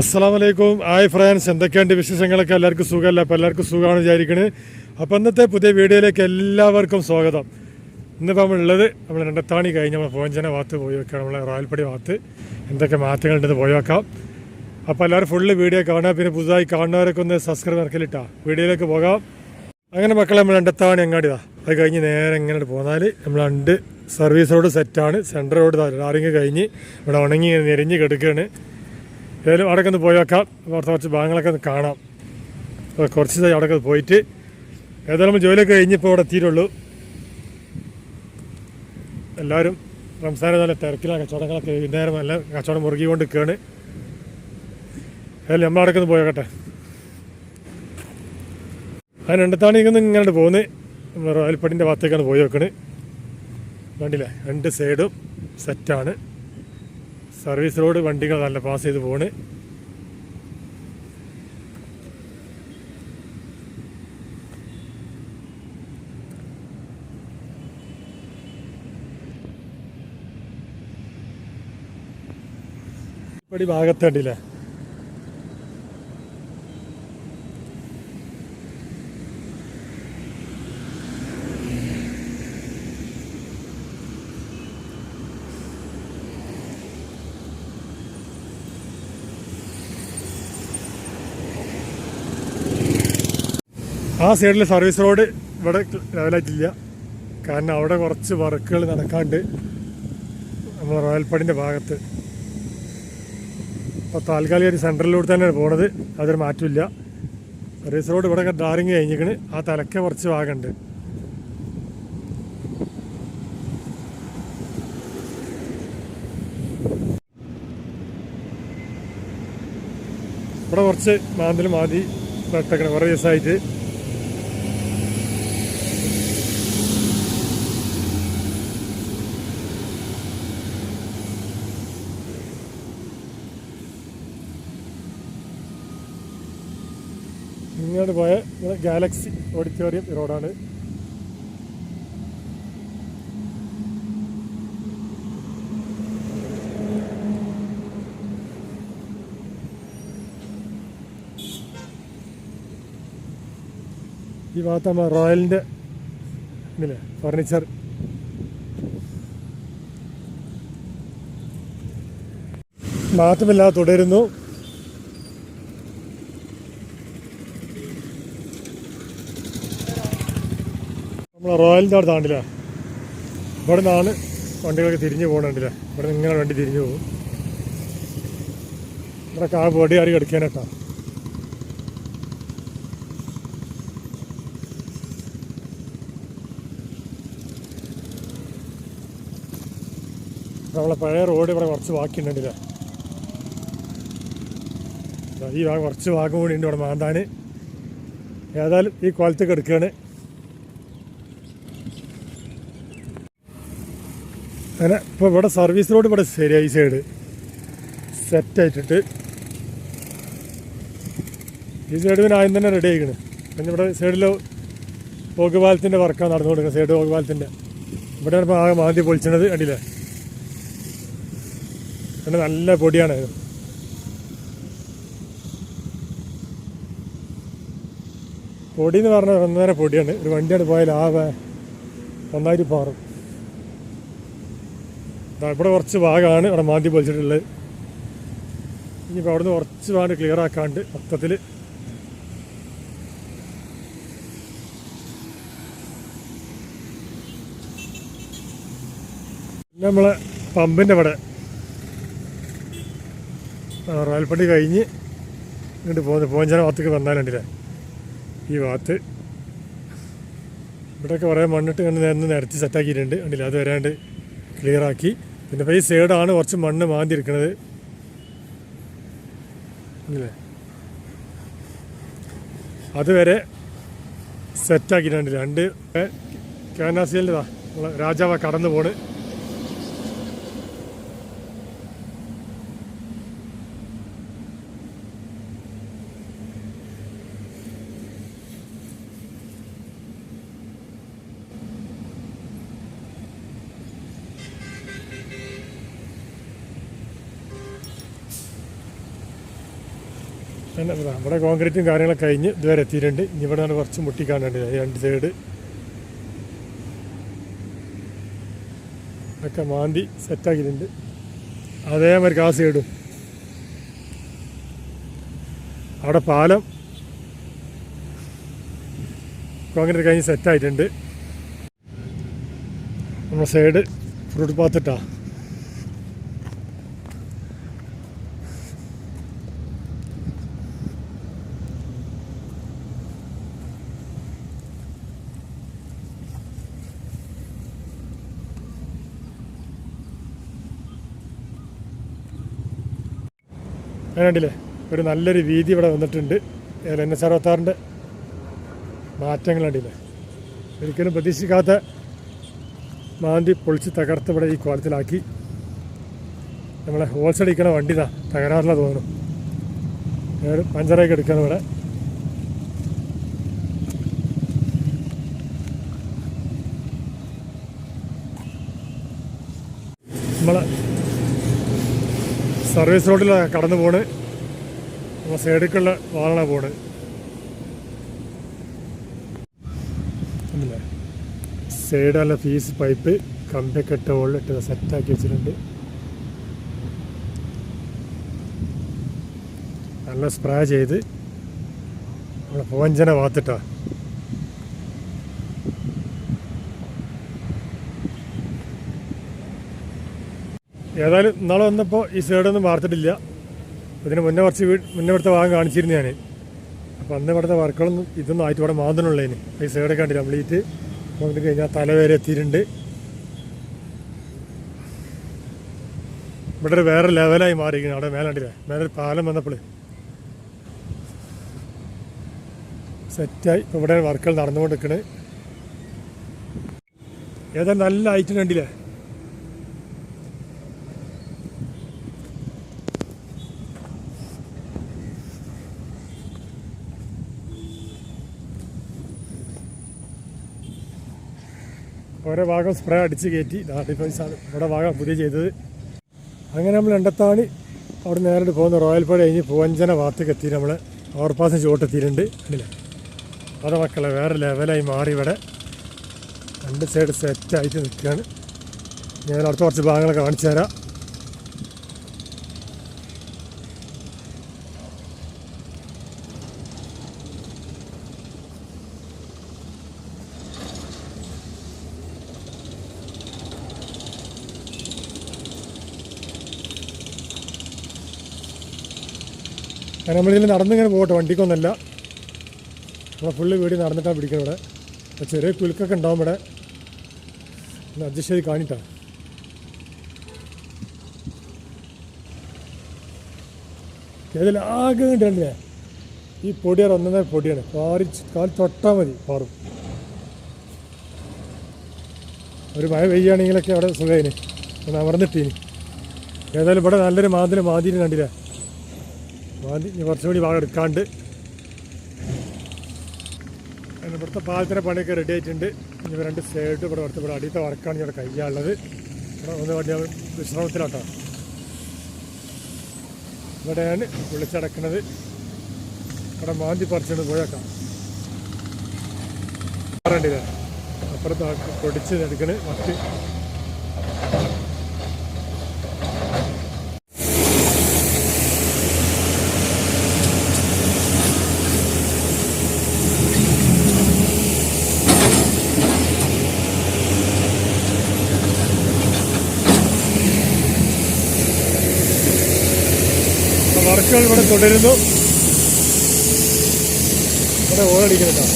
അസ്സാം വലൈക്കും hi friends എന്തൊക്കെയുണ്ട് വിശേഷങ്ങളൊക്കെ? എല്ലാവർക്കും സുഖമല്ല? അപ്പോൾ എല്ലാവർക്കും സുഖമാണ് വിചാരിക്കുന്നത് അപ്പോൾ ഇന്നത്തെ പുതിയ വീഡിയോയിലേക്ക് എല്ലാവർക്കും സ്വാഗതം. ഇന്നിപ്പോൾ നമ്മളുള്ളത് നമ്മൾ രണ്ടത്താണി കഴിഞ്ഞ് നമ്മൾ പോഞ്ചന ഭാഗത്ത് പോയി വെക്കാം നമ്മളെ റോയൽപ്പടി ഭാഗത്ത്. എന്തൊക്കെ മാറ്റങ്ങളുണ്ടെന്ന് പോയി വെക്കാം. അപ്പോൾ എല്ലാവരും ഫുള്ള് വീഡിയോ കാണുക. പിന്നെ പുതുതായി കാണുന്നവരൊക്കെ ഒന്ന് സബ്സ്ക്രൈബ് ഇറക്കലിട്ടാ. വീഡിയോയിലേക്ക് പോകാം. അങ്ങനെ മക്കളെ നമ്മൾ രണ്ടത്താണി അങ്ങാടിതാ അത് കഴിഞ്ഞ് നേരെ എങ്ങനെ പോന്നാൽ നമ്മൾ രണ്ട് സർവീസ് റോഡ് സെറ്റാണ് സെൻട്രൽ റോഡ് ആറിങ്ങ് കഴിഞ്ഞ് ഇവിടെ ഉണങ്ങി നെരിഞ്ഞ് കിടക്കുകയാണ് ഏതായാലും അവിടെയൊക്കെ ഒന്ന് പോയി വെക്കാം അവിടുത്തെ കുറച്ച് ഭാഗങ്ങളൊക്കെ ഒന്ന് കാണാം. കുറച്ച് ദിവസം ഒന്ന് പോയിട്ട് ഏതായാലും ജോലിയൊക്കെ കഴിഞ്ഞിപ്പോൾ ഇവിടെ എത്തിയിട്ടുള്ളൂ. എല്ലാവരും റംസാൻ നല്ല തിരക്കിലാണ് കച്ചവടങ്ങളൊക്കെ വൈകുന്നേരം നല്ല കച്ചവടം മുറുകിക്കൊണ്ട് നിൽക്കുകയാണ് ഏതായാലും നമ്മൾ ഒന്ന് പോയേക്കട്ടെ. അതിന് രണ്ടത്താണ് ഇങ്ങനെ പോകുന്നത്. നമ്മൾ റോയൽപ്പടിന്റെ ഭാഗത്തേക്കാണ് പോയി വെക്കണത് കണ്ടില്ലേ? രണ്ട് സൈഡും സെറ്റാണ് സർവീസ് റോഡ് വണ്ടികൾ നല്ല പാസ് ചെയ്ത് പോണ്. പടി ഭാഗത്ത് കണ്ടില്ലേ? ആ സൈഡിൽ സർവീസ് റോഡ് ഇവിടെ ലെവലായിട്ടില്ല. കാരണം അവിടെ കുറച്ച് വർക്കുകൾ നടക്കാണ്ട് നമ്മൾ റോയൽപ്പടിന്റെ ഭാഗത്ത്. അപ്പോൾ താൽക്കാലിക ഒരു സെൻട്രലിലൂടെ തന്നെയാണ് പോണത്. അതൊരു മാറ്റമില്ല സർവീസ് റോഡ് ഇവിടെ ഡാറിങ് കഴിഞ്ഞിരിക്കണ്. ആ തലക്കെ കുറച്ച് ഭാഗമുണ്ട്. ഇവിടെ കുറച്ച് മാന്തൽ മാതി നട്ടക്കണം കുറേ ദിവസമായിട്ട് ഇങ്ങോട്ട് പോയ ഗാലക്സി ഓഡിറ്റോറിയം റോഡാണ്. ഈ ഭാഗത്ത് നമ്മൾ റോയലിന്റെ ഇതില്ലേ ഫർണിച്ചർ. മാറ്റമില്ലാതെ തുടരുന്നു. റോയലിന്റെ അവിടെ താണ്ടില്ല? ഇവിടെ നിന്നാണ് വണ്ടികളൊക്കെ തിരിഞ്ഞു പോകണുണ്ടല്ലേ ഇവിടെ നിന്ന് ഇങ്ങനെ വണ്ടി തിരിഞ്ഞു പോകും. ഇവിടെ കാ പൊടി ആരും കിടക്കാനൊക്കെ നമ്മളെ പഴയ റോഡ് ഇവിടെ കുറച്ച് ബാക്കിയുണ്ടല്ലേ ഈ കുറച്ച് ഭാഗം കൂടി ഉണ്ട് ഇവിടെ മാന്താൻ. ഏതായാലും ഈ കൊലത്തേക്ക് എടുക്കുകയാണ്. അങ്ങനെ ഇപ്പോൾ ഇവിടെ സർവീസ് റോഡ് ഇവിടെ ശരിയായി സൈഡ് സെറ്റായിട്ടിട്ട് ഈ സൈഡ് പിന്നെ ആദ്യം തന്നെ റെഡി ആയിക്കണ്. പിന്നെ ഇവിടെ സൈഡിൽ പോക്കുപാലത്തിന്റെ വർക്കാണ് നടന്നുകൊണ്ടിരിക്കുന്നത് സൈഡ് പോക്കുപാലത്തിന്റെ ഇവിടെയാണ് ഇപ്പോൾ ആകെ മാന്തി പൊളിച്ചത് അടിയിലെ പിന്നെ നല്ല പൊടിയാണ്. പൊടി എന്ന് പറഞ്ഞാൽ ഒന്നേരം പൊടിയാണ്. ഒരു വണ്ടിയാണ് പോയാൽ ആകെ നന്നായിട്ട് പാറും. ഇവിടെ കുറച്ച് ഭാഗമാണ് ഇവിടെ മാന്തി പൊളിച്ചിട്ടുള്ളത്. ഇനിയിപ്പോൾ അവിടുന്ന് കുറച്ച് ഭാഗം ക്ലിയർ ആക്കാണ്ട് മൊത്തത്തിൽ പിന്നെ നമ്മളെ പമ്പിന്റെ ഇവിടെ റോയൽപ്പള്ളി കഴിഞ്ഞ് ഇങ്ങോട്ട് പോകുന്നത് പോഞ്ചന ഭാഗത്തേക്ക് വന്നാലുണ്ടല്ലേ? ഈ ഭാഗത്ത്. ഇവിടെയൊക്കെ കുറേ മണ്ണിട്ട് നേരം നിരത്തി സെറ്റാക്കിയിട്ടുണ്ട് കണ്ടില്ല? അത് വരാണ്ട് ക്ലിയർ ആക്കി. പിന്നെ ഇപ്പോൾ ഈ സൈഡാണ് കുറച്ച് മണ്ണ് മാന്തിരിക്കണത് അല്ലേ അതുവരെ സെറ്റാക്കിയിട്ടുണ്ട് രണ്ട് കാനാസിയലിന്റെതാ രാജാവ കടന്നു പോണ് ഇവിടെ കോൺക്രീറ്റും കാര്യങ്ങളൊക്കെ കഴിഞ്ഞ് ഇതുവരെ എത്തിയിട്ടുണ്ട്. ഇനി ഇവിടെ നിന്ന് കുറച്ച് മുട്ടിക്കാണുണ്ട് രണ്ട് സൈഡ് ഒക്കെ മാന്തി സെറ്റാക്കിയിട്ടുണ്ട് അതേമാതിരി ആ സൈഡും അവിടെ പാലം കോൺക്രീറ്റ് കഴിഞ്ഞ് സെറ്റായിട്ടുണ്ട് നമ്മുടെ സൈഡ് ഫ്രൂട്ട് പാത്തിട്ടാ കണ്ടില്ലേ? ഒരു നല്ലൊരു വീതി ഇവിടെ വന്നിട്ടുണ്ട്. എൻ എസ് അറുപത്താറിന്റെ മാറ്റങ്ങൾ കണ്ടില്ലേ? ഒരിക്കലും പ്രതീക്ഷിക്കാത്ത മാന്തി പൊളിച്ച് തകർത്ത് ഇവിടെ ഈ കോലത്തിലാക്കി. നമ്മളെ ഹോൾസടിക്കണ വണ്ടി താ തകരാറില്ല തോന്നുന്നു. ഏത് പഞ്ചറൊക്കെ എടുക്കണം ഇവിടെ. നമ്മളെ സർവീസ് റോഡിൽ കടന്നു പോണ്. നമ്മൾ സൈഡിലേക്കുള്ള വാളാണ് പോണ്. കണ്ടില്ലേ? സൈഡ് നല്ല ഫീസ് പൈപ്പ് കമ്പിയൊക്കെ ഇട്ട് മുകളിലിട്ട് സെറ്റാക്കി വെച്ചിട്ടുണ്ട്. നല്ല സ്പ്രേ ചെയ്ത് നമ്മളെ പോഞ്ചനെ വാത്തിട്ടാ. ഏതായാലും നാളെ വന്നപ്പോൾ ഈ സൈഡൊന്നും വാർത്തിട്ടില്ല. ഇതിന് മുന്നേ കുറച്ച് വീട് മുന്നേ ഇവിടുത്തെ ഭാഗം കാണിച്ചിരുന്നു ഞാൻ അപ്പോൾ അന്ന് ഇവിടുത്തെ വർക്കുകളൊന്നും ഇതൊന്നും ആയിട്ട് ഇവിടെ മാന്തണുള്ളതിന് ഈ സൈഡൊക്കെ കണ്ടില്ല കംപ്ലീറ്റ് വന്നിട്ട് കഴിഞ്ഞാൽ തല വരെ എത്തിയിട്ടുണ്ട്. ഇവിടെ ഒരു വേറെ ലെവലായി മാറിയിരിക്കുന്നു അവിടെ മേലാണ്ടില്ല ഒരു പാലം വന്നപ്പോൾ സെറ്റായി ഇപ്പോൾ ഇവിടെ വർക്കുകൾ നടന്നുകൊണ്ടിരിക്കണ്. ഏതായാലും നല്ല ഐറ്റം കണ്ടില്ലേ? ഓരോ ഭാഗം സ്പ്രേ അടിച്ച് കയറ്റി. ഡിഫൻസാണ് ഇവിടെ ഭാഗം പുതിയ ചെയ്തത്. അങ്ങനെ നമ്മൾ എണ്ടത്താണി അവിടെ നേരിട്ട് പോകുന്ന റോയൽ റോയൽപാട് കഴിഞ്ഞ് പൂവഞ്ചന ഭാഗത്തേക്ക് എത്തി നമ്മൾ ഓവർപാസ് ചുവട്ടെത്തിയിട്ടുണ്ട് അല്ലേ അതെ മക്കളെ വേറെ ലെവലായി മാറി ഇവിടെ. രണ്ട് സൈഡ് സെറ്റായിട്ട് നിൽക്കുകയാണ്. ഞാൻ അടുത്ത കുറച്ച് ഭാഗങ്ങളൊക്കെ കാണിച്ചു തരാം അങ്ങനെ നമ്മളിതിൽ നടന്നിങ്ങനെ പോകട്ടെ വണ്ടിക്കൊന്നല്ല. നമ്മളെ ഫുള്ള് വീട് നടന്നിട്ടാണ് പിടിക്കുന്നത് ഇവിടെ. ചെറിയ കുലുക്കൊക്കെ ഉണ്ടാവും ഇവിടെ. ഒന്ന് അഡ്ജസ്റ്റ് ചെയ്ത് കാണിട്ടാണ് ഇതിൽ ആകെ കണ്ടില്ലേ? ഈ പൊടിയാണ് ഒന്നേ പൊടിയാണ്. കാറി കാൽ തൊട്ടാൽ മതി പാറും. ഒരു മഴ പെയ്യുകയാണെങ്കിലൊക്കെ അവിടെ സുഖമായിന് ഒന്ന് അമർന്നിട്ടീന്. ഏതായാലും ഇവിടെ നല്ലൊരു മാതിരി മാതിരി കണ്ടില്ലേ? മാതി ഇനി കുറച്ചുകൂടി ഭാഗം എടുക്കാണ്ട്. ഇവിടുത്തെ പാലത്തിന്റെ പണിയൊക്കെ റെഡി ആയിട്ടുണ്ട്. ഇനി രണ്ട് സൈഡ് ഇവിടെ അടുത്ത് ഇവിടെ അടിയത്തെ വർക്കാണ് ഇവിടെ കയ്യാനുള്ളത് ഇവിടെ ഒന്ന് വണ്ടി വിശ്രമത്തിലാട്ടോ. ഇവിടെയാണ് വിളിച്ചടക്കുന്നത് ഇവിടെ മാന്തി പറിച്ചുകൊണ്ട് പോയേക്കാം. പറയേണ്ടത് അപ്പുറത്ത് പൊടിച്ച് എടുക്കണ് മറ്റ് വർക്കുകൾ ഇവിടെ തുടരുന്നു. ഇവിടെ ഓടടിക്കുന്നുണ്ടോ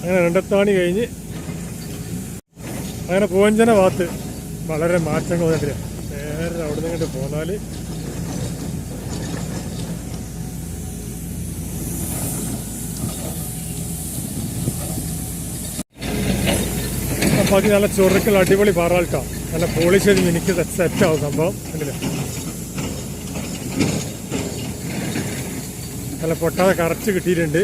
അങ്ങനെ രണ്ടത്താണി കഴിഞ്ഞ് അങ്ങനെ പൂവഞ്ചന ഭാഗത്ത് വളരെ മാറ്റങ്ങൾ വന്നിട്ടില്ല. നേരെ അവിടെ നിന്ന് ഇങ്ങോട്ട് പോന്നാൽ ബാക്കി നല്ല ചുരുക്കൽ അടിപൊളി പാറാൾക്കാം നല്ല പോളിഷ് ചെയ്ത് എനിക്ക് സെറ്റ് ആവും സംഭവം. കണ്ടില്ലേ? നല്ല പൊട്ടാതെ കറച്ച് കിട്ടിയിട്ടുണ്ട്.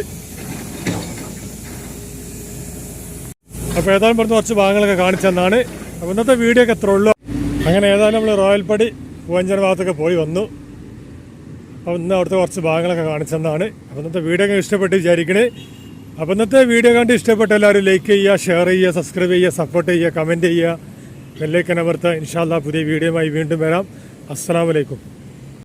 അപ്പോൾ ഏതായാലും പറഞ്ഞ കുറച്ച് ഭാഗങ്ങളൊക്കെ കാണിച്ചെന്നാണ് അപ്പോൾ ഇന്നത്തെ വീഡിയോ ഒക്കെ എത്ര ഉള്ളൂ. അങ്ങനെ ഏതായാലും നമ്മൾ റോയൽ പടി പൂവഞ്ചന ഭാഗത്തൊക്കെ പോയി വന്നു. അപ്പോൾ ഇന്ന് അവിടുത്തെ കുറച്ച് ഭാഗങ്ങളൊക്കെ കാണിച്ചെന്നാണ് അപ്പോൾ ഇന്നത്തെ വീഡിയോ ഒക്കെ ഇഷ്ടപ്പെട്ട് വിചാരിക്കണേ. അപ്പോൾ ഇന്നത്തെ വീഡിയോ കണ്ട് ഇഷ്ടപ്പെട്ട എല്ലാവരും ലൈക്ക് ചെയ്യുക ഷെയർ ചെയ്യുക സബ്സ്ക്രൈബ് ചെയ്യുക സപ്പോർട്ട് ചെയ്യുക കമന്റ് ചെയ്യുക. ബെല്ലൈക്കൻ അമർത്തുക. ഇൻഷാല്ല പുതിയ വീഡിയോയുമായി വീണ്ടും വരാം. അസ്സാം വലൈക്കും